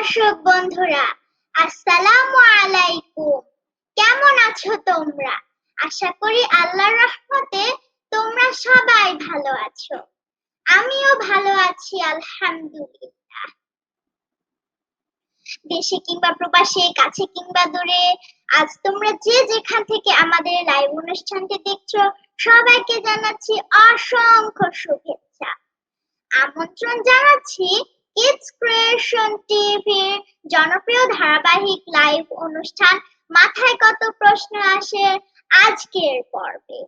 দর্শক বন্ধুরা, আসসালামু আলাইকুম। কেমন আছো তোমরা? আশা করি আল্লাহর রহমতে তোমরা সবাই ভালো আছো। আমিও ভালো আছি, আলহামদুলিল্লাহ। দেশে কিংবা প্রবাসে, কাছে কিংবা দূরে, আজ তোমরা যে যেখান থেকে আমাদের লাইভ অনুষ্ঠানটি দেখছ, সবাইকে জানাচ্ছি অসংখ্য শুভেচ্ছা। আমন্ত্রণ জানাচ্ছি কিডস ক্রিয়েশন টিভির জনপ্রিয় ধারাবাহিক লাইভ অনুষ্ঠান। মাথায় কত প্রশ্ন আসে আজকের পর্বে।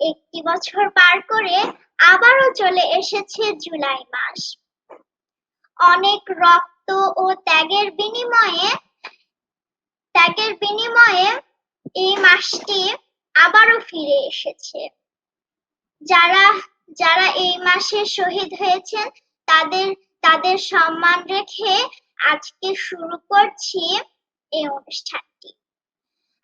একটি বছর পার করে আবারও চলে এসেছে জুলাই মাস। অনেক রক্ত ও ত্যাগের বিনিময়ে ত্যাগের বিনিময়ে এই মাসটি আবারও ফিরে এসেছে। যারা যারা এই মাসে শহীদ হয়েছেন তাদের তাদের সম্মান রেখে আজকে শুরু করছি এই অনুষ্ঠানটি।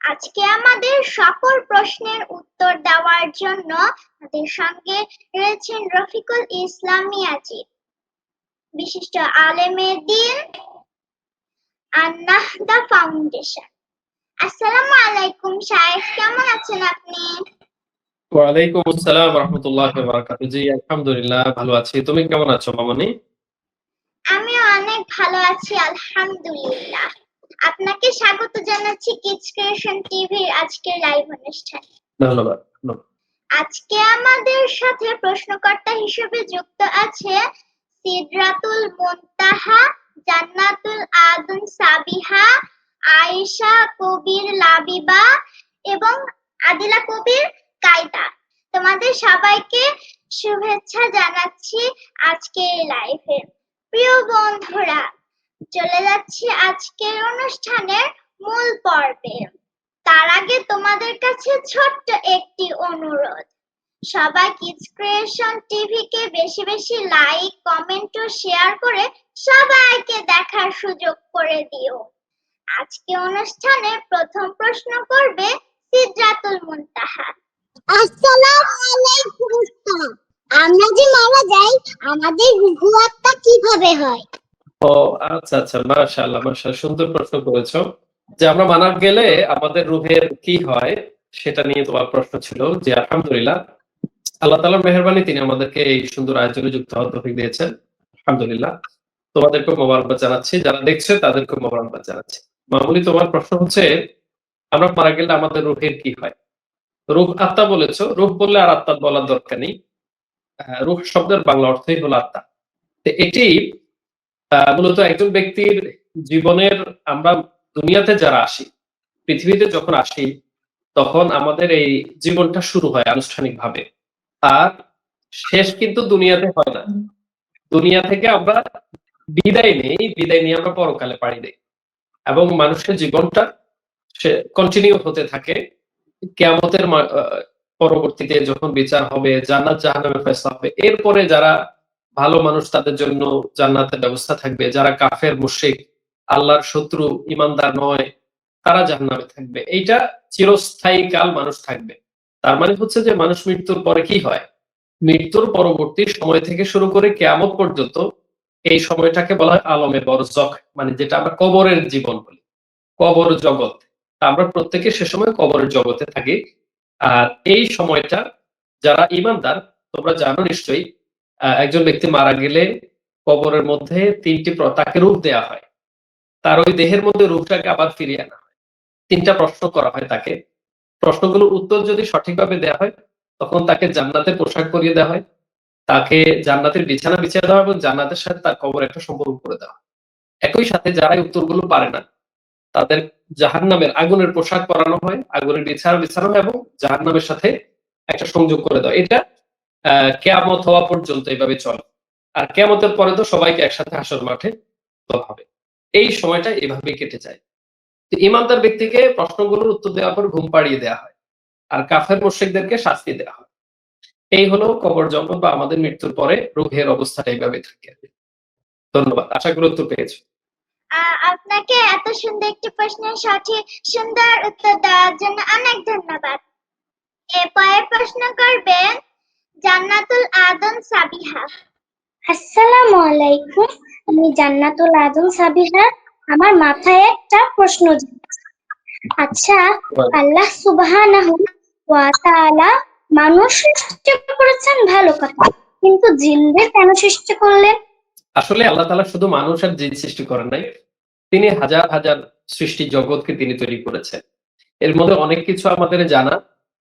আজকে আমাদের সকল প্রশ্নের উত্তর দেওয়ার জন্য আমাদের সঙ্গে রয়েছেন রফিকুল ইসলাম মিয়াজি, বিশিষ্ট আলেমে দিন, আন্নাহদা ফাউন্ডেশন। আসসালামু আলাইকুম, শায়েখ, কেমন আছেন আপনি? ওয়ালাইকুম আসসালাম রহমতুল্লাহ বারাকাতু জি আলহামদুলিল্লাহ ভালো আছি। তুমি কেমন আছো মামনি? আমিও অনেক ভালো আছি আলহামদুলিল্লাহ। আপনাকে স্বাগত জানাচ্ছি কিডস ক্রিয়েশন টিভির আজকের লাইভ অনুষ্ঠানে। ধন্যবাদ। আজকে আমাদের সাথে প্রশ্নকর্তা হিসেবে যুক্ত আছে সিদরাতুল মুনতাহা জান্নাতুল আদন সাবিহা আয়েশা কবির লাবিবা এবং আদিলা কবির কায়দা। তোমাদের সবাইকে শুভেচ্ছা জানাচ্ছি আজকের লাইভে প্রিয় বন্ধুরা, চলে যাচ্ছি আজকের অনুষ্ঠানের মূল পর্বে। তার আগে তোমাদের কাছে ছোট্ট একটি অনুরোধ। সবাই কিডস ক্রিয়েশন টিভি কে বেশি বেশি লাইক কমেন্ট ও শেয়ার করে সবাইকে দেখার সুযোগ করে দিও। আজকে অনুষ্ঠানে প্রথম প্রশ্ন করবে সিদ্রাতুল মুনতাহা। আমরা যে মারা যাই, আমাদের রুহু আত্মা কীভাবে হয়? ও আচ্ছা আচ্ছা মাশাআল্লাহ মাশাআল্লাহ, সুন্দর প্রশ্ন করেছ। যে আমরা মারা গেলে আমাদের রুহের কি হয়, সেটা নিয়ে তোমার প্রশ্ন ছিল। যে আলহামদুলিল্লাহ, আল্লাহ তাআলার মেহেরবানি, তিনি আমাদেরকে এই সুন্দর আয়োজনে যুক্ত হওয়ার দিয়েছেন। আলহামদুলিল্লাহ তোমাদেরকে মোবারকবাদ জানাচ্ছি। যারা দেখছে তাদেরকে মোবারকবাদ জানাচ্ছি। মামুনি তোমার প্রশ্ন হচ্ছে, আমরা মারা গেলে আমাদের রুহের কি হয়? রূহ আত্মা বলেছ, রূহ বললে আর আত্মা বলার দরকার নেই। রূহ শব্দের বাংলা অর্থই হলো আত্মা। এটি মূলত একজন ব্যক্তির জীবনের আমরা দুনিয়াতে যারা আসি, পৃথিবীতে যখন আসি, তখন আমাদের এই জীবনটা শুরু হয় আনুষ্ঠানিকভাবে। আর শেষ কিন্তু দুনিয়াতে হয় না। দুনিয়া থেকে আমরা বিদায় নেই, বিদায় নিয়ে আমরা পরকালে পাড়ি দেই। এবং মানুষের জীবনটা সে কন্টিনিউ হতে থাকে। কেয়ামতের পরবর্তীতে যখন বিচার হবে, জান্নাত জাহান্নামের ফেসলা হবে, এরপরে যারা ভালো মানুষ তাদের জন্য জান্নাতের ব্যবস্থা থাকবে। যারা কাফের মুশিক আল্লাহর শত্রু, ইমানদার নয়, তারা জাহান্নামে থাকবে। এইটা চিরস্থায়ী কাল মানুষ থাকবে। তার মানে হচ্ছে যে মানুষ মৃত্যুর পরে কি হয়? মৃত্যুর পরবর্তী সময় থেকে শুরু করে কেয়ামত পর্যন্ত এই সময়টাকে বলা হয় আলমে বরজক মানে যেটা আমরা কবরের জীবন বলি। কবর জগৎ। আমরা প্রত্যেকে সে সময় কবরের জগতে থাকি। আর এই সময়টা যারা ইমানদার, তোমরা জানো নিশ্চয়ই একজন ব্যক্তি মারা গেলে কবরের মধ্যে তিনটি তাকে রূপ দেয়া হয়। তার ওই দেহের মধ্যে রূপটাকে আবার ফিরিয়ে আনা হয়। তিনটা প্রশ্ন করা হয় তাকে। প্রশ্নগুলোর উত্তর যদি সঠিকভাবে দেওয়া হয়, তখন তাকে জান্নাতের পোশাক পরিয়ে দেওয়া হয়। তাকে জান্নাতের বিছানা বিছিয়ে দেওয়া হয় এবং জান্নাতের সাথে তার কবর একটা সম্পর্ক করে দেওয়া একই সাথে যারা উত্তরগুলো পারে না তাদের জাহান্নামের আগুনের পোশাক পরানো হয়, আগুনের বিছানা বিছানো হয় এবং জাহান্নামের সাথে একটা সংযোগ করে দেওয়া এটা কেয়ামত হওয়া পর্যন্ত এইভাবে চলে। আর কেয়ামতের পরে তো সবাইকে একসাথে হাসর মাঠে হবে। এই সময়টা এভাবেই কেটে যায়। তো ইমানদার ব্যক্তিকে প্রশ্নগুলোর উত্তর দেওয়ার পর ঘুম পাড়িয়ে দেওয়া হয় আর কাফের মোশেকদেরকে শাস্তি দেওয়া হয়। এই হলো কবর জগৎ বা আমাদের মৃত্যুর পরে রোগের অবস্থাটা এইভাবে থাকে। ধন্যবাদ। আশা করি উত্তর আপনাকে এত সুন্দর একটি প্রশ্নের সঠিক সুন্দর উত্তর দেওয়ার জন্য অনেক ধন্যবাদ। এরপরের প্রশ্ন করবেন জান্নাতুল আদন সাবিহা। আসসালামু আলাইকুম আমি জান্নাতুল আদম সাবিহা। আমার মাথায় একটা প্রশ্ন আচ্ছা আল্লাহ সুবহানাহু ওয়া তাআলা মানুষ সৃষ্টি করেছেন ভালো কথা কিন্তু জিনদের কেন সৃষ্টি করলেন? আসলে আল্লাহ তাআলা শুধু মানুষ আর জিন সৃষ্টি করেন নাই তিনি হাজার হাজার সৃষ্টি জগৎকে তিনি তৈরি করেছেন। এর মধ্যে অনেক কিছু আমাদের জানা,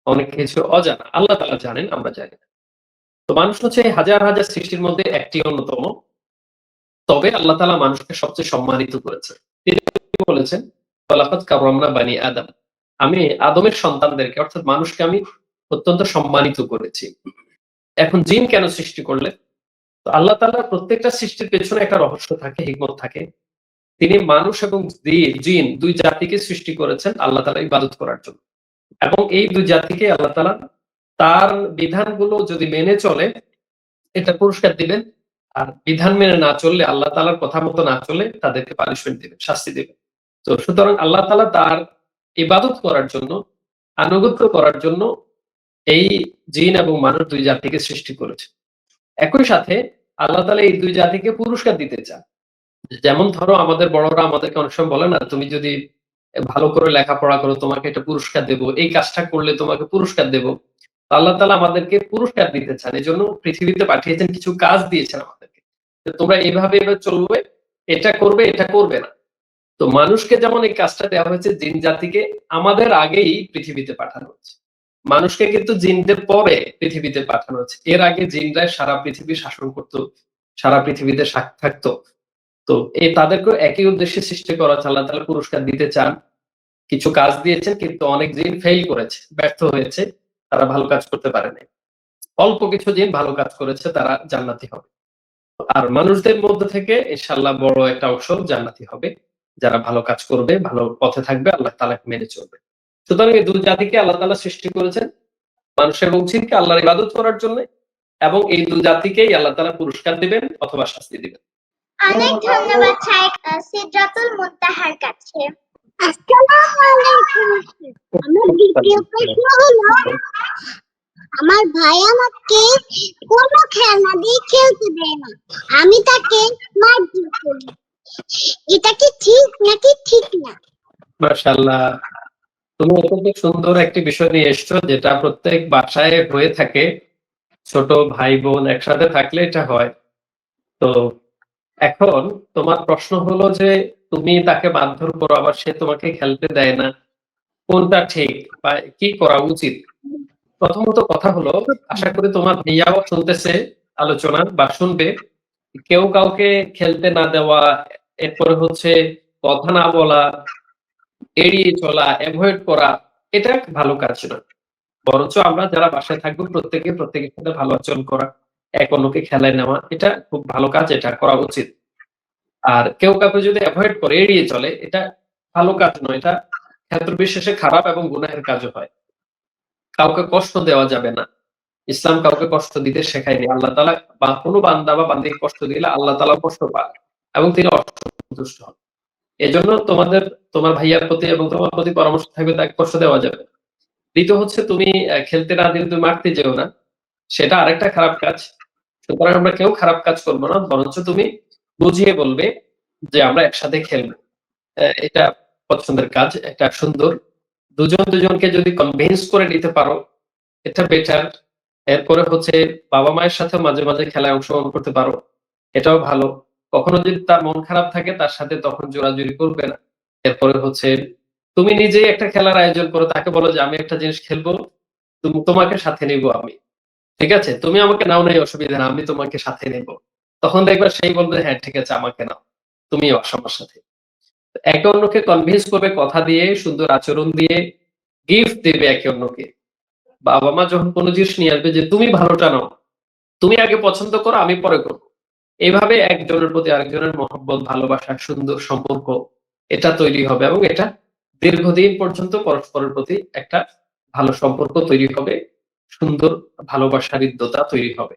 অনেক কিছু অজানা। আল্লাহ তালা জানেন, আমরা জানি না। তো মানুষ হচ্ছে হাজার হাজার সৃষ্টির মধ্যে একটি অন্যতম। তবে আল্লাহ তালা মানুষকে সবচেয়ে সম্মানিত করেছে তিনি বলেছেন কাররামনা বানি আদম। আমি আদমের সন্তানদেরকে, অর্থাৎ মানুষকে আমি অত্যন্ত সম্মানিত করেছি। এখন জিন কেন সৃষ্টি করলে তো আল্লাহ তাআলা প্রত্যেকটা সৃষ্টির পেছনে একটা রহস্য থাকে, হিকমত থাকে। তিনি মানুষ এবং জিন দুই জাতিকে সৃষ্টি করেছেন আল্লাহ তালা ইবাদত করার জন্য। এবং এই দুই জাতিকে আল্লাহ তালা তার বিধানগুলো যদি মেনে চলে, এটা পুরস্কার দিবেন। আর বিধান মেনে না চললে, আল্লাহ তাআলার কথা মতো না চলে, তাদেরকে পানিশমেন্ট দিবেন, শাস্তি দিবেন। তো সুতরাং আল্লাহ তালা তার ইবাদত করার জন্য, আনুগত্য করার জন্য এই জিন এবং মানুষ দুই জাতিকে সৃষ্টি করেছে একই সাথে আল্লাহ তাআলা এই দুই জাতিকে পুরস্কার দিতে চান। যেমন ধরো আমাদের বড়রা আমাদেরকে অনেক সময় বলে না, তুমি যদি ভালো করে লেখাপড়া করো, তোমাকে এটা পুরস্কার দেব, এই কাজটা করলে তোমাকে পুরস্কার দেব। আল্লাহ তাআলা আমাদেরকে পুরস্কার দিতে চান। এই জন্য পৃথিবীতে পাঠিয়েছেন কিছু কাজ দিয়েছেন আমাদেরকে। তোমরা এভাবে চলবে, এটা করবে এটা করবে না। তো মানুষকে যেমন এই কাজটা দেওয়া হয়েছে, জিন জাতিকে আমাদের আগেই পৃথিবীতে পাঠানো হচ্ছে। মানুষকে কিন্তু জিনদের পরে পৃথিবীতে পাঠানো হচ্ছে। এর আগে জিনরা সারা পৃথিবী শাসন করতো, সারা পৃথিবীতে থাকতো। তো এই তাদেরকে একই উদ্দেশ্যে সৃষ্টি করা আল্লাহ তাআলা পুরস্কার দিতে চান। কিছু কাজ দিয়েছেন, কিন্তু অনেক জিন ফেল করেছে, ব্যর্থ হয়েছে, তারা ভালো কাজ করতে পারেনি। অল্প কিছু জিন ভালো কাজ করেছে, তারা জান্নাতি হবে। আর মানুষদের মধ্যে থেকে ইনশাআল্লাহ বড় একটা অংশ জান্নাতি হবে। যারা ভালো কাজ করবে, ভালো পথে থাকবে, আল্লাহ তাআলাকে মেনে চলবে। সুতরাং এই দুই জাতিকে আল্লাহ তাআলা সৃষ্টি করেছেন, মানুষ এবং আল্লাহর ইবাদত করার জন্য, এবং এই দুই জাতিকেই আল্লাহ তাআলা পুরস্কার দিবেন অথবা শাস্তি দিবেন। অনেক ধন্যবাদ শাইখ আহ, মুনতাহার কাছে। আসসালামু আলাইকুম আমার দ্বিতীয় প্রশ্ন হলো আমার ভাই আমাকে কোনো খেলনা দিয়ে খেলতে দেয় না। আমি তাকে মারধর করি। এটা কি ঠিক নাকি ঠিক না? মাশাআল্লাহ। তুমি অত্যন্ত সুন্দর একটি বিষয় নিয়ে এসছো যেটা প্রত্যেক বাসায় হয়ে থাকে। ছোট ভাই বোন একসাথে থাকলে এটা হয়। তো এখন তোমার প্রশ্ন হলো যে তুমি তাকে মারধর করো, আবার সে তোমাকে খেলতে দেয় না। কোনটা ঠিক বা কি করা উচিত? প্রথমত কথা হলো, আশা করি তোমার ভাইয়াও শুনতেছে আলোচনা বা শুনবে। কেউ কাউকে খেলতে না দেওয়া, এরপরে হচ্ছে কথা না বলা, এড়িয়ে চলা অ্যাভয়েড করা, এটা ভালো কাজ না। বরঞ্চ আমরা যারা বাসায় থাকব, প্রত্যেকে প্রত্যেকের সাথে ভালো আচরণ করা। এক অন্যকে খেলায় নেওয়া, এটা খুব ভালো কাজ, এটা করা উচিত। আর কেউ কাউকে যদি অ্যাভয়েড করে, এড়িয়ে চলে, এটা ভালো কাজ নয়। এটা ক্ষেত্র বিশেষে খারাপ এবং গুনাহের কাজও হয়। কাউকে কষ্ট দেওয়া যাবে না। ইসলাম কাউকে কষ্ট দিতে শেখায়নি। আল্লাহ তালা বা কোনো বান্দা বা বান্দিকে কষ্ট দিলে আল্লাহ তালা কষ্ট পায় এবং তিনি অসন্তুষ্ট হন। এজন্য তোমাদের, তোমার ভাইয়ার প্রতি এবং তোমার প্রতি পরামর্শ থাকবে তাকে কষ্ট দেওয়া যাবে। দ্বিতীয় হচ্ছে তুমি খেলতে না দিলে তুমি মারতে যেও না। সেটা আরেকটা খারাপ কাজ। সুতরাং আমরা কেউ খারাপ কাজ করব না, বরঞ্চ তুমি বুঝিয়ে বলবে যে আমরা একসাথে খেলব। এটা পছন্দের কাজ, এটা সুন্দর। দুজন দুজনকে যদি কনভিন্স করে নিতে পারো, এটা বেটার এরপরে হচ্ছে বাবা মায়ের সাথে মাঝে মাঝে খেলায় অংশগ্রহণ করতে পারো, এটাও ভালো। কখনো যদি তার মন খারাপ থাকে, তার সাথে তখন জোরাজুরি করবে না। এরপরে হচ্ছে তুমি নিজেই একটা খেলার আয়োজন করো, তাকে বলো যে আমি একটা জিনিস খেলব, তুমি তোমাকে সাথে নিব আমি। ঠিক আছে? তুমি আমাকে নাও নাই, অসুবিধা না আমি তোমাকে সাথে নেব। তখন দেখবে সেই বলবে হ্যাঁ ঠিক আছে, আমাকে নাও। তুমি আমার সাথে। একে অন্যকে কনভিন্স করবে, কথা দিয়ে, সুন্দর আচরণ দিয়ে গিফট দেবে একে অন্যকে। বাবা মা যখন কোনো জিনিস নিয়ে আসবে যে, তুমি ভালোটা নাও, তুমি আগে পছন্দ করো, আমি পরে করব। এইভাবে একজনের প্রতি আরেকজনের মহব্বত, ভালোবাসা, সুন্দর সম্পর্ক, এটা তৈরি হবে এবং এটা দীর্ঘদিন পর্যন্ত পরস্পরের প্রতি একটা ভালো সম্পর্ক তৈরি হবে। সুন্দর ভালোবাসার হৃদ্যতা তৈরি হবে।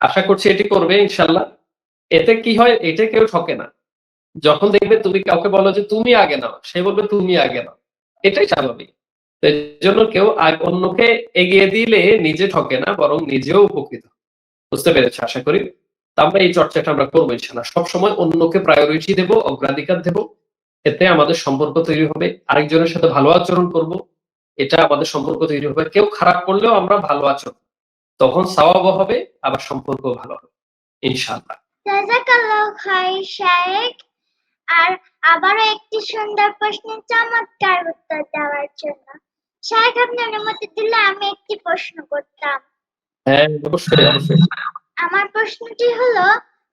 আশা করছি এটি করবে ইনশাল্লাহ এতে কি হয়, এটা কেউ ঠকে না। যখন দেখবে তুমি কাউকে বলো যে, তুমি আগে নাও, সে বলবে, তুমি আগে নাও। এটাই স্বাভাবিক। জন্য কেউ অন্যকে এগিয়ে দিলে নিজে ঠকে না, বরং নিজেও উপকৃত। বুঝতে পেরেছ, আশা করি? আমরা এই চর্চাটা আমরা করব ইনশাল্লাহ সবসময় অন্যকে প্রায়োরিটি দেব, অগ্রাধিকার দেব। এতে আমাদের সম্পর্ক তৈরি হবে। আরেকজনের সাথে ভালো আচরণ করব। এটা আমাদের সম্পর্ক তৈরি হবে। কেউ খারাপ করলেও আমরা ভালো আচরণ তখন সওয়াবও হবে আবার সম্পর্ক ভালো হবে। ইনশাআল্লাহ। আর আবারও একটি সুন্দর প্রশ্নের চমৎকার উত্তর দেওয়ার জন্য। শায়েক আপনি অনুমতি দিলে আমি একটি প্রশ্ন করতাম। হ্যাঁ অবশ্যই অবশ্যই। আমার প্রশ্নটি হলো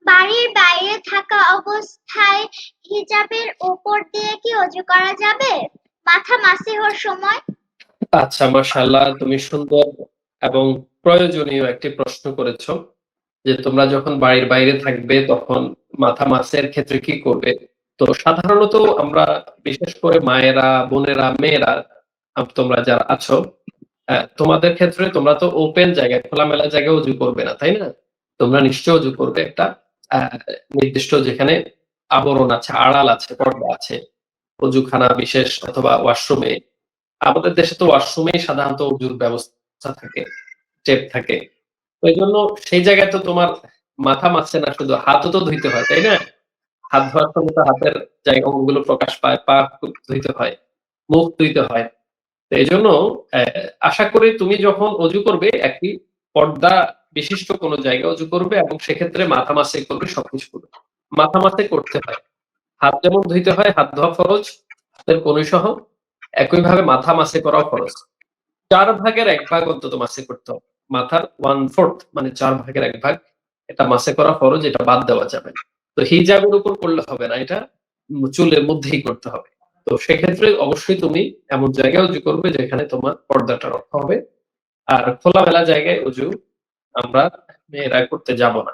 বাড়ির বাইরে থাকা অবস্থায় হিজাবের উপর দিয়ে কি অজু করা যাবে? মাথা মাসিহর সময়? আচ্ছা মাশাআল্লাহ, তুমি সুন্দর এবং প্রয়োজনীয় একটি প্রশ্ন করেছ যে তোমরা যখন বাড়ির বাইরে থাকবে তখন মাথা মাছের ক্ষেত্রে কি করবে? তো সাধারণত আমরা, বিশেষ করে মায়েরা, বোনেরা, মেয়েরা তোমরা যারা আছো তোমাদের ক্ষেত্রে তোমরা তো ওপেন জায়গায়, খোলামেলা জায়গায় উজু করবে না, তাই না? তোমরা নিশ্চয় উজু করবে একটা নির্দিষ্ট যেখানে আবরণ আছে, আড়াল আছে, পর্দা আছে অজুখানা বিশেষ অথবা ওয়াশরুমে। আমাদের দেশে তো ওয়াশরুমেই সাধারণত উজুর ব্যবস্থা থাকে টেপ থাকে। এই জন্য সেই জায়গায় তো তোমার মাথা মারছে না, শুধু হাতও তো ধুইতে হয়, তাই না? হাত ধোয়ার সময় তো হাতের জায়গা অঙ্গগুলো প্রকাশ পায়, পা ধুইতে হয়, মুখ ধুইতে হয়। তো এই জন্য আশা করি তুমি যখন অজু করবে, একটি পর্দা বিশিষ্ট কোনো জায়গায় অজু করবে এবং সেক্ষেত্রে মাথা মাসে করবে, সবকিছু করবে। মাথা মাসে করতে হয়। হাত যেমন ধুইতে হয়, হাত ধোয়া ফরজ, হাতের কনুই সহ। একইভাবে মাথা মাসে করাও খরচ। চার ভাগের এক ভাগ অন্তত মাসে করতে হবে। মাথার ওয়ান ফোর্থ মানে চার ভাগের এক ভাগ, এটা মাসে করা ফরজ এটা বাদ দেওয়া যাবে তো হিজাবের উপর করলে হবে না এটা, চুলের মধ্যেই করতে হবে। তো সেক্ষেত্রে অবশ্যই তুমি এমন জায়গায় উজু করবে যেখানে তোমার পর্দাটা রক্ষা হবে। আর খোলামেলা জায়গায় উজু আমরা মেয়েরা করতে যাব না।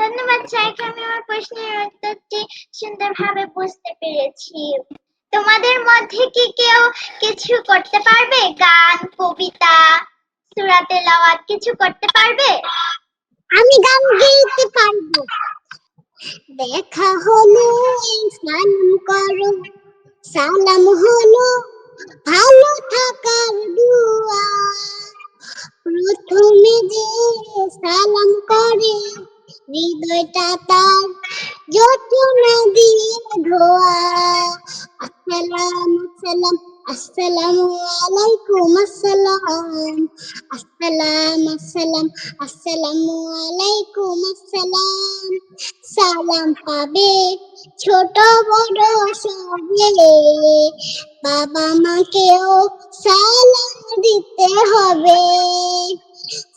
ধন্যবাদ শায়েক আমি আমার প্রশ্নের উত্তরটি সুন্দরভাবে বুঝতে পেরেছি। তোমাদের মধ্যে কি কেউ কিছু করতে পারবে? গান, কবিতা, সুরাতে লাওয়াত কিছু করতে পারবে? আমি গান গাইতে পারব। দেখা হলো সালাম করো, সালাম হলো, ভালো থাকার দুয়া। প্রথমে যে সালাম করে হৃদয়টা তার যতনা দিয়ে ধোয়া। আসসালাম আসসালাম, আসসালামু আলাইকুম, আসসালাম। আসসালাম আসসালাম, আসসালামু আলাইকুম, আসসালাম। সালাম পাবে ছোট বড় সবে। বাবা মাকেও সালাম দিতে হবে।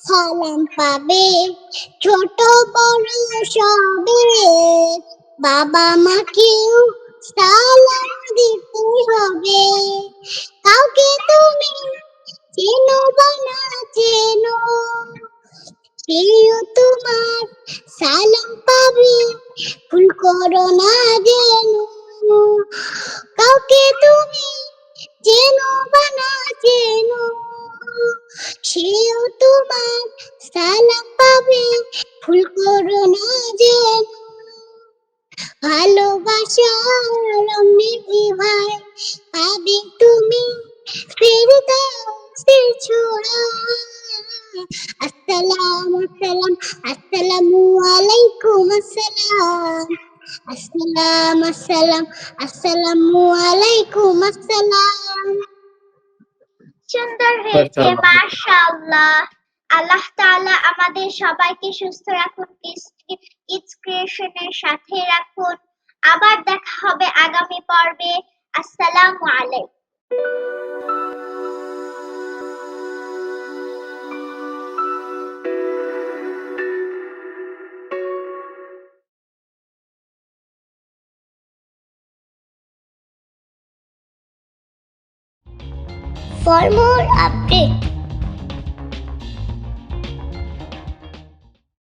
সালাম পাবে ছোট বড় সবে। বাবা মাকেও সালাম দিতে হবে। কাউকে তুমি চেনো বা না চেনো কেউ তোমার সালাম পাবে। ভুল করো না যেন। কাউকে তুমি চেনো বা না চেনো সেও তোমার সালাম পাবে। ভুল করো না যেন ভালোবাসার অমৃতি ভাই পাবে তুমি ফেরদাউসের ছোঁয়া। আসসালাম আসসালাম, আসসালামু আলাইকুম, আসসালাম। আসসালাম আসসালাম, আসসালামু আলাইকুম, আসসালাম। সুন্দর হয়েছে মাশাআল্লাহ। মাশাআল্লাহ। আল্লাহ তাআলা আমাদের সবাইকে সুস্থ রাখুন কিডস ক্রিয়েশনের সাথে রাখুন। আবার দেখা হবে আগামী পর্বে। আসসালামু আলাইকুম। For more updates